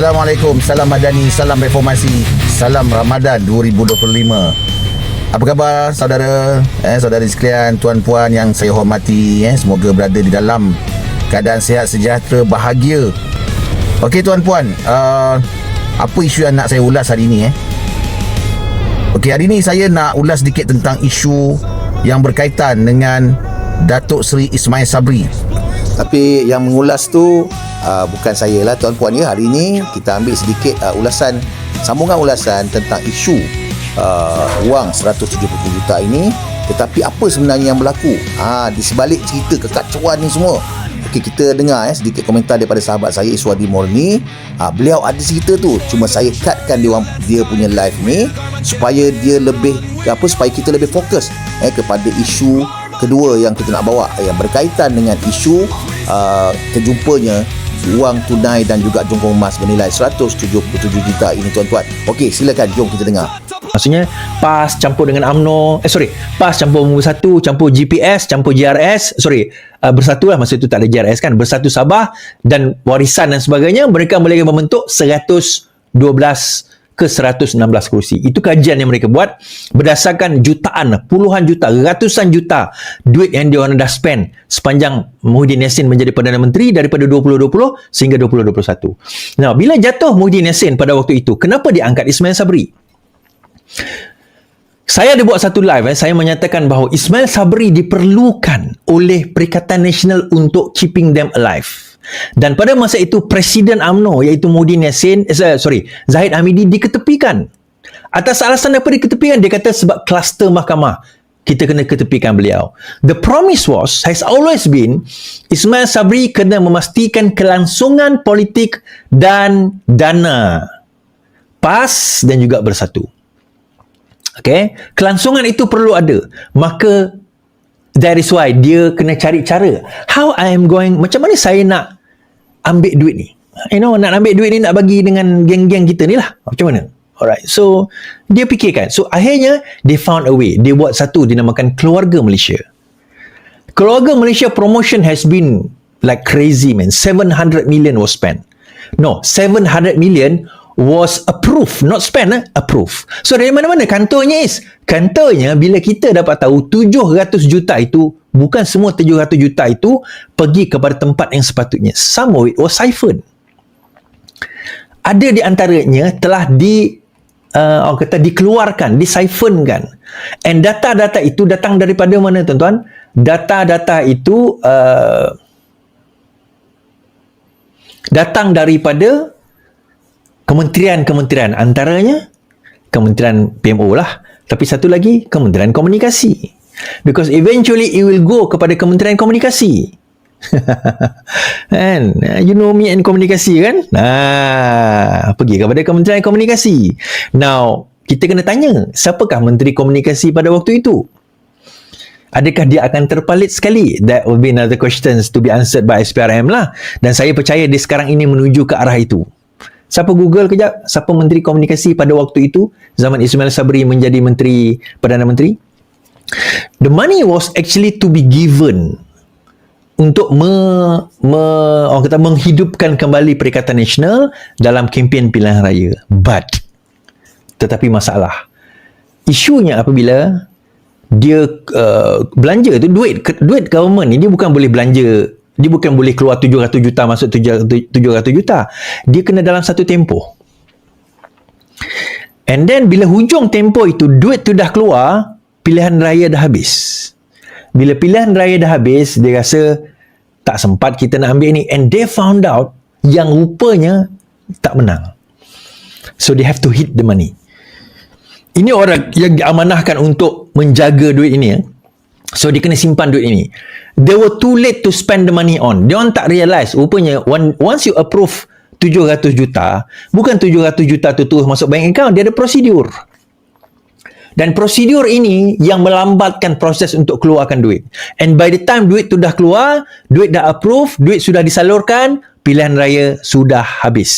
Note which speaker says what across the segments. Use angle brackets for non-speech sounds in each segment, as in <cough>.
Speaker 1: Assalamualaikum, salam madani, salam reformasi, salam Ramadan 2025. Apa khabar saudara, eh, saudari sekalian, tuan-puan yang saya hormati, eh, semoga berada di dalam keadaan sihat, sejahtera, bahagia. Okey tuan-puan, uh, apa isu yang nak saya ulas hari ini eh? Okey, hari ini saya nak ulas sedikit tentang isu yang berkaitan dengan Datuk Seri Ismail Sabri. Tapi yang mengulas tu uh, bukan saya lah tuan-puan ya. Hari ini kita ambil sedikit uh, ulasan sambungan ulasan tentang isu uh, wang 170 juta ini. Tetapi apa sebenarnya yang berlaku? Ha, di sebalik cerita kekacauan ni semua. Okey kita dengar eh, sedikit komentar daripada sahabat saya Iswadi Morni. Ha, beliau ada cerita tu. Cuma saya cutkan dia, dia punya live ni supaya dia lebih apa supaya kita lebih fokus eh, kepada isu kedua yang kita nak bawa yang berkaitan dengan isu uh, terjumpanya wang tunai dan juga jongkong emas bernilai 177 juta ini tuan-tuan. Okey, silakan jom kita dengar.
Speaker 2: Maksudnya PAS campur dengan AMNO Eh sorry PAS campur nombor satu Campur GPS Campur GRS Sorry uh, Bersatu lah Masa itu tak ada GRS kan Bersatu Sabah Dan warisan dan sebagainya Mereka boleh membentuk 112 ke 116 kursi. Itu kajian yang mereka buat berdasarkan jutaan, puluhan juta, ratusan juta duit yang dia orang dah spend sepanjang Muhyiddin Yassin menjadi Perdana Menteri daripada 2020 sehingga 2021. Nah, bila jatuh Muhyiddin Yassin pada waktu itu, kenapa dia angkat Ismail Sabri? Saya ada buat satu live eh, saya menyatakan bahawa Ismail Sabri diperlukan oleh Perikatan Nasional untuk keeping them alive. Dan pada masa itu Presiden AMNO iaitu Muhyiddin Yassin eh, sorry Zahid Hamidi diketepikan. Atas alasan apa diketepikan? Dia kata sebab kluster mahkamah kita kena ketepikan beliau. The promise was has always been Ismail Sabri kena memastikan kelangsungan politik dan dana PAS dan juga bersatu. Okay, kelangsungan itu perlu ada. Maka that is why dia kena cari cara. How I am going, macam mana saya nak ambil duit ni? You know nak ambil duit ni nak bagi dengan geng-geng kita ni lah. Macam mana? Alright so dia fikirkan. So akhirnya they found a way. Dia buat satu dinamakan keluarga Malaysia. Keluarga Malaysia promotion has been like crazy man. 700 million was spent. No 700 million was approved not spent eh? approved. So dari mana-mana kantornya is kantornya bila kita dapat tahu 700 juta itu bukan semua 700 juta itu pergi kepada tempat yang sepatutnya. Some of it was siphoned. Ada di antaranya telah di uh, orang kata dikeluarkan disiphonkan and data-data itu datang daripada mana tuan-tuan? Data-data itu uh, datang daripada kementerian-kementerian antaranya kementerian PMO lah tapi satu lagi kementerian komunikasi. Because eventually it will go kepada kementerian komunikasi. <laughs> Kan? You know me and komunikasi kan? Nah pergi kepada kementerian komunikasi. Now kita kena tanya siapakah menteri komunikasi pada waktu itu? Adakah dia akan terpalit sekali? That will be another questions to be answered by SPRM lah. Dan saya percaya dia sekarang ini menuju ke arah itu Siapa Google kejap? Siapa Menteri Komunikasi pada waktu itu? Zaman Ismail Sabri menjadi Menteri Perdana Menteri? The money was actually to be given untuk me, me, orang kata menghidupkan kembali Perikatan Nasional dalam kempen pilihan raya. But, tetapi masalah. Isunya apabila dia uh, belanja tu duit duit government ni dia bukan boleh belanja dia bukan boleh keluar 700 juta masuk 700 juta. Dia kena dalam satu tempoh. And then bila hujung tempoh itu duit tu dah keluar pilihan raya dah habis. Bila pilihan raya dah habis dia rasa tak sempat kita nak ambil ni. And they found out yang rupanya tak menang. So they have to hit the money. Ini orang yang diamanahkan untuk menjaga duit ini ya. So dia kena simpan duit ini. They were too late to spend the money on. Dia orang tak realise rupanya once you approve 700 juta, bukan 700 juta tu terus masuk bank account, dia ada prosedur. Dan prosedur ini yang melambatkan proses untuk keluarkan duit. And by the time duit tu dah keluar, duit dah approve, duit sudah disalurkan, pilihan raya sudah habis.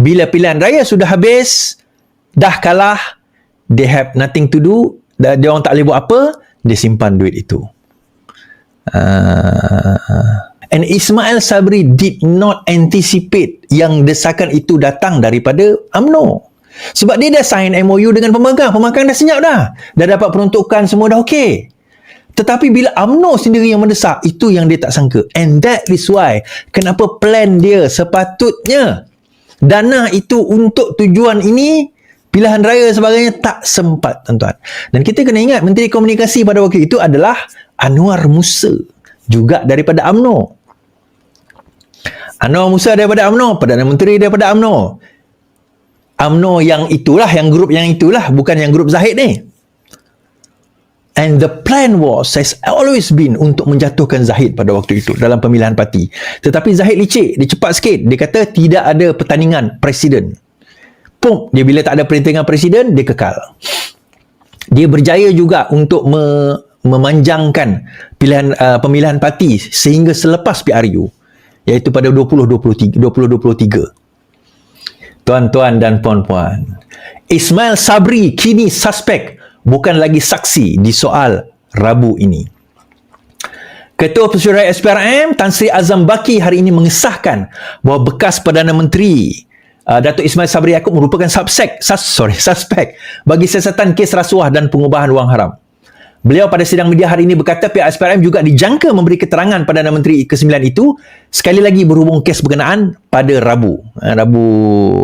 Speaker 2: Bila pilihan raya sudah habis, dah kalah, they have nothing to do, dia orang tak boleh buat apa, dia simpan duit itu. Uh, and Ismail Sabri did not anticipate yang desakan itu datang daripada AMNO sebab dia dah sign MOU dengan pemegang. Pemegang dah senyap dah. Dah dapat peruntukan semua dah okey. Tetapi bila AMNO sendiri yang mendesak itu yang dia tak sangka. And that is why kenapa plan dia sepatutnya dana itu untuk tujuan ini pilihan raya sebagainya tak sempat tuan-tuan. Dan kita kena ingat Menteri Komunikasi pada waktu itu adalah Anwar Musa juga daripada AMNO Anwar Musa daripada AMNO Perdana Menteri daripada AMNO AMNO yang itulah yang grup yang itulah bukan yang grup Zahid ni. And the plan was has always been untuk menjatuhkan Zahid pada waktu itu dalam pemilihan parti. Tetapi Zahid licik dia cepat sikit. Dia kata tidak ada pertandingan presiden pum. Dia bila tak ada perintah presiden dia kekal. Dia berjaya juga untuk me, memanjangkan pilihan uh, pemilihan parti sehingga selepas PRU iaitu pada 2023 2023 tuan-tuan dan puan-puan Ismail Sabri kini suspek bukan lagi saksi di soal Rabu ini. Ketua Pesuruh SPRM Tan Sri Azam Baki hari ini mengesahkan bahawa bekas Perdana Menteri uh, Datuk Ismail Sabri Yaakob merupakan subsek, sus, sorry, suspek bagi siasatan kes rasuah dan pengubahan wang haram. Beliau pada sidang media hari ini berkata pihak SPRM juga dijangka memberi keterangan Perdana Menteri ke-9 itu sekali lagi berhubung kes berkenaan pada Rabu. Uh, Rabu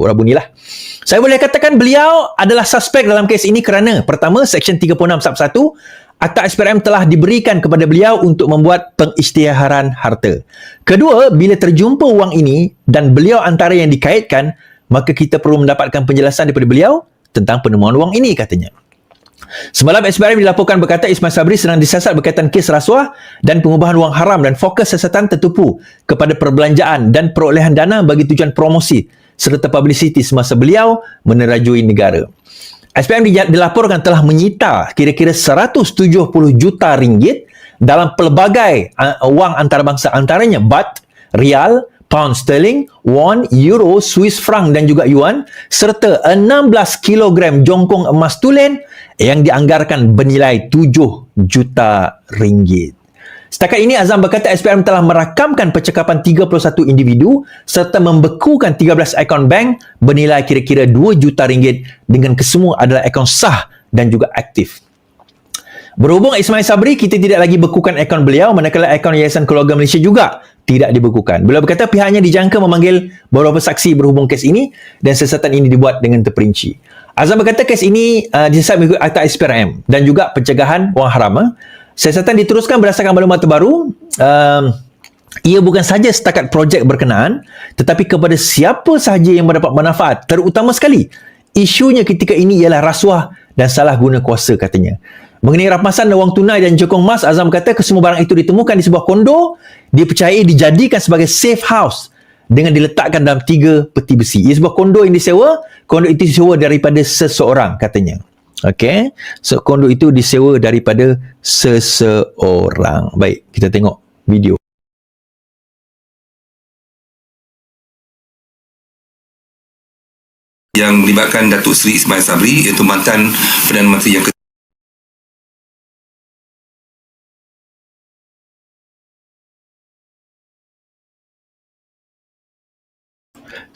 Speaker 2: Rabu ni lah. Saya boleh katakan beliau adalah suspek dalam kes ini kerana pertama Seksyen 36 Sub 1 Akta SPRM telah diberikan kepada beliau untuk membuat pengisytiharan harta. Kedua, bila terjumpa wang ini dan beliau antara yang dikaitkan, maka kita perlu mendapatkan penjelasan daripada beliau tentang penemuan wang ini katanya. Semalam SPRM dilaporkan berkata Ismail Sabri sedang disiasat berkaitan kes rasuah dan pengubahan wang haram dan fokus siasatan tertupu kepada perbelanjaan dan perolehan dana bagi tujuan promosi serta publicity semasa beliau menerajui negara. SPM dilaporkan telah menyita kira-kira 170 juta ringgit dalam pelbagai uh, wang antarabangsa antaranya baht, rial, pound sterling, won, euro, swiss franc dan juga yuan serta 16 kilogram jongkong emas tulen yang dianggarkan bernilai 7 juta ringgit. Setakat ini Azam berkata SPM telah merakamkan percakapan 31 individu serta membekukan 13 akaun bank bernilai kira-kira 2 juta ringgit dengan kesemua adalah akaun sah dan juga aktif. Berhubung Ismail Sabri, kita tidak lagi bekukan akaun beliau manakala akaun Yayasan Keluarga Malaysia juga tidak dibekukan. Beliau berkata pihaknya dijangka memanggil beberapa saksi berhubung kes ini dan siasatan ini dibuat dengan terperinci. Azam berkata kes ini uh, disiasat mengikut Akta SPRM dan juga pencegahan wang haram. Uh. Siasatan diteruskan berdasarkan maklumat terbaru. Um, ia bukan sahaja setakat projek berkenaan tetapi kepada siapa sahaja yang mendapat manfaat terutama sekali isunya ketika ini ialah rasuah dan salah guna kuasa katanya mengenai rampasan wang tunai dan jokong emas Azam kata kesemua barang itu ditemukan di sebuah kondo dipercayai dijadikan sebagai safe house dengan diletakkan dalam tiga peti besi ia sebuah kondo yang disewa kondo itu disewa daripada seseorang katanya Okey. So kondo itu disewa daripada seseorang. Baik, kita tengok video.
Speaker 3: yang melibatkan Datuk Seri Ismail Sabri iaitu mantan Perdana Menteri yang ke-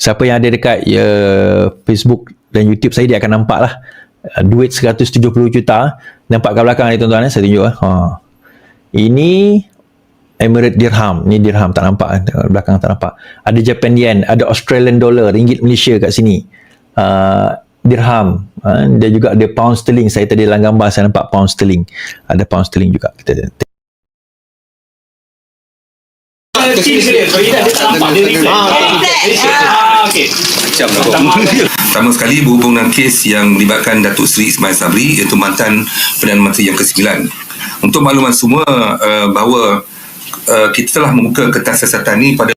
Speaker 2: Siapa yang ada dekat ya, Facebook dan YouTube saya dia akan nampak lah uh, duit 170 juta nampak kat belakang ni tuan-tuan eh? saya tunjuk eh. ha. ini Emirate Dirham ni dirham tak nampak eh? belakang tak nampak ada Japan Yen ada Australian Dollar ringgit Malaysia kat sini uh, dirham uh, dia juga ada pound sterling saya tadi dalam gambar saya nampak pound sterling ada pound sterling juga kita tengok
Speaker 3: macam Pertama sekali berhubung dengan kes yang melibatkan Datuk Seri Ismail Sabri iaitu mantan Perdana Menteri yang ke-9. Untuk makluman semua uh, bahawa uh, kita telah membuka kertas siasatan ini pada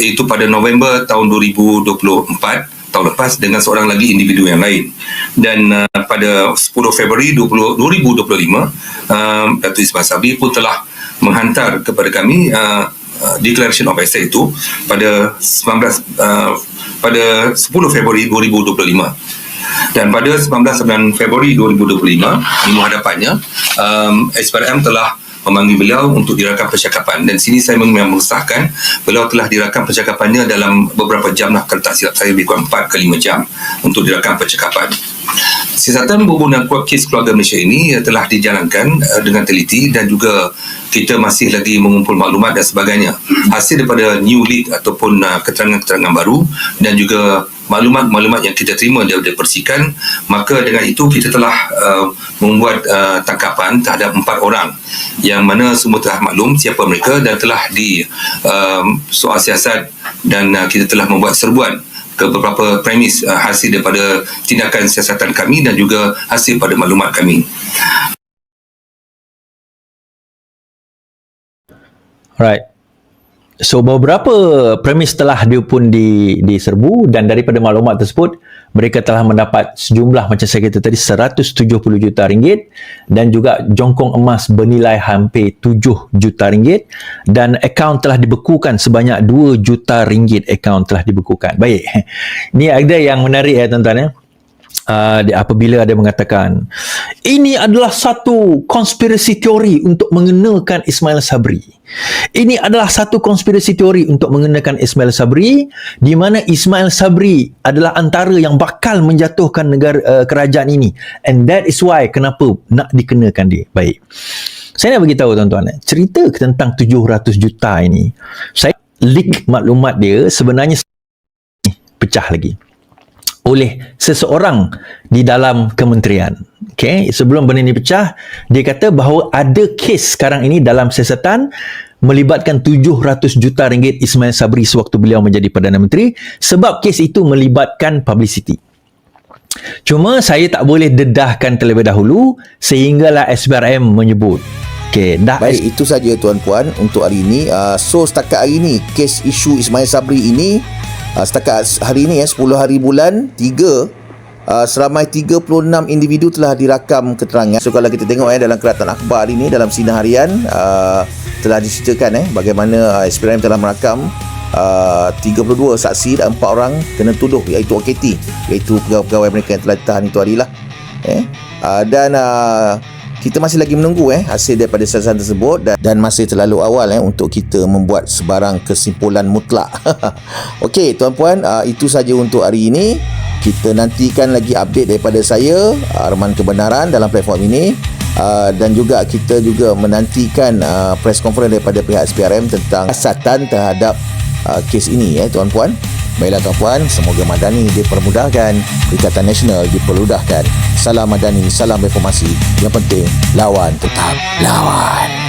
Speaker 3: itu pada November tahun 2024 tahun lepas dengan seorang lagi individu yang lain. Dan uh, pada 10 Februari 20, 2025 uh, Datuk Ismail pun telah menghantar kepada kami uh, uh, declaration of asset itu pada 19 uh, pada 10 Februari 2025 Dan pada 19 Februari 2025 minggu hadapannya um, SPRM telah memanggil beliau untuk dirakam percakapan. Dan sini saya memang mengesahkan beliau telah dirakam percakapannya dalam beberapa jam lah. Kalau tak silap saya lebih kurang 4 ke 5 jam untuk dirakam percakapan. Siasatan berhubungan kuat kes keluarga Malaysia ini telah dijalankan uh, dengan teliti dan juga kita masih lagi mengumpul maklumat dan sebagainya. Hasil daripada new lead ataupun uh, keterangan-keterangan baru dan juga maklumat-maklumat yang kita terima daripada persikan maka dengan itu kita telah uh, membuat uh, tangkapan terhadap empat orang yang mana semua telah maklum siapa mereka dan telah di uh, soal siasat dan uh, kita telah membuat serbuan ke beberapa premis uh, hasil daripada tindakan siasatan kami dan juga hasil pada maklumat kami.
Speaker 2: Right. So beberapa premis telah dia pun di, diserbu dan daripada maklumat tersebut mereka telah mendapat sejumlah macam saya kata tadi 170 juta ringgit dan juga jongkong emas bernilai hampir 7 juta ringgit dan akaun telah dibekukan sebanyak 2 juta ringgit akaun telah dibekukan. Baik. <laughs> Ni ada yang menarik ya tuan-tuan ya. Uh, apabila ada mengatakan ini adalah satu konspirasi teori untuk mengenakan Ismail Sabri. Ini adalah satu konspirasi teori untuk mengenakan Ismail Sabri di mana Ismail Sabri adalah antara yang bakal menjatuhkan negara uh, kerajaan ini and that is why kenapa nak dikenakan dia. Baik. Saya nak beritahu tuan-tuan, cerita tentang 700 juta ini. Saya leak maklumat dia sebenarnya pecah lagi oleh seseorang di dalam kementerian. Okay, sebelum benda ini pecah, dia kata bahawa ada kes sekarang ini dalam siasatan melibatkan 700 juta ringgit Ismail Sabri sewaktu beliau menjadi Perdana Menteri sebab kes itu melibatkan publicity. Cuma saya tak boleh dedahkan terlebih dahulu sehinggalah SPRM menyebut. Okay, dah
Speaker 1: Baik, itu saja tuan-puan untuk hari ini. Uh, so, setakat hari ini, kes isu Ismail Sabri ini uh, setakat hari ini ya 10 hari bulan 3 Uh, seramai 36 individu telah dirakam keterangan. So kalau kita tengok eh dalam keratan akhbar hari ini dalam sinar harian uh, telah diceritakan eh bagaimana uh, SPRM telah merakam uh, 32 saksi dan 4 orang kena tuduh iaitu OKT iaitu pegawai-pegawai mereka yang telah ditahan itu hari lah. Eh uh, dan uh, kita masih lagi menunggu eh hasil daripada siasatan tersebut dan, dan masih terlalu awal eh untuk kita membuat sebarang kesimpulan mutlak. <laughs> Okey, tuan-puan, uh, itu saja untuk hari ini. Kita nantikan lagi update daripada saya Arman Kebenaran dalam platform ini. Uh, dan juga kita juga menantikan uh, press conference daripada pihak SPRM tentang siasatan terhadap uh, kes ini ya tuan-puan. Baiklah tuan-puan, semoga Madani dipermudahkan, Perikatan Nasional dipermudahkan. Salam Madani, salam reformasi. Yang penting, lawan tetap lawan.